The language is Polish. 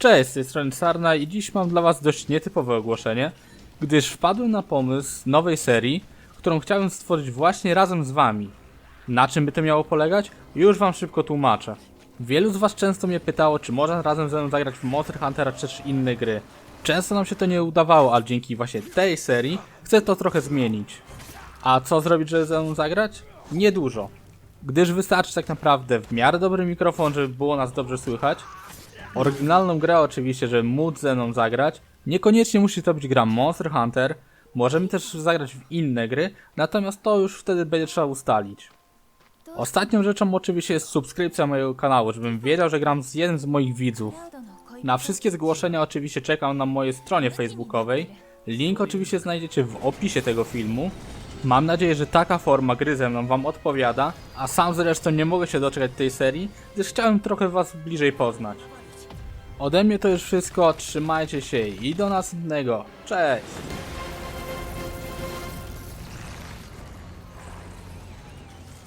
Cześć, z tej strony Sarna i dziś mam dla was dość nietypowe ogłoszenie, gdyż wpadłem na pomysł nowej serii, którą chciałem stworzyć właśnie razem z wami. Na czym by to miało polegać? Już wam szybko tłumaczę. Wielu z was często mnie pytało, czy można razem ze mną zagrać w Monster Huntera czy też inne gry. Często nam się to nie udawało, ale dzięki właśnie tej serii chcę to trochę zmienić. A co zrobić, żeby ze mną zagrać? Niedużo. Gdyż wystarczy tak naprawdę w miarę dobry mikrofon, żeby było nas dobrze słychać. Oryginalną grę oczywiście, żeby móc ze mną zagrać. Niekoniecznie musi to być gra Monster Hunter. Możemy też zagrać w inne gry, natomiast to już wtedy będzie trzeba ustalić. Ostatnią rzeczą oczywiście jest subskrypcja mojego kanału, żebym wiedział, że gram z jednym z moich widzów. Na wszystkie zgłoszenia oczywiście czekam na mojej stronie facebookowej. Link oczywiście znajdziecie w opisie tego filmu. Mam nadzieję, że taka forma gry ze mną wam odpowiada, a sam zresztą nie mogę się doczekać tej serii, gdyż chciałem trochę was bliżej poznać. Ode mnie to już wszystko, trzymajcie się i do następnego. Cześć!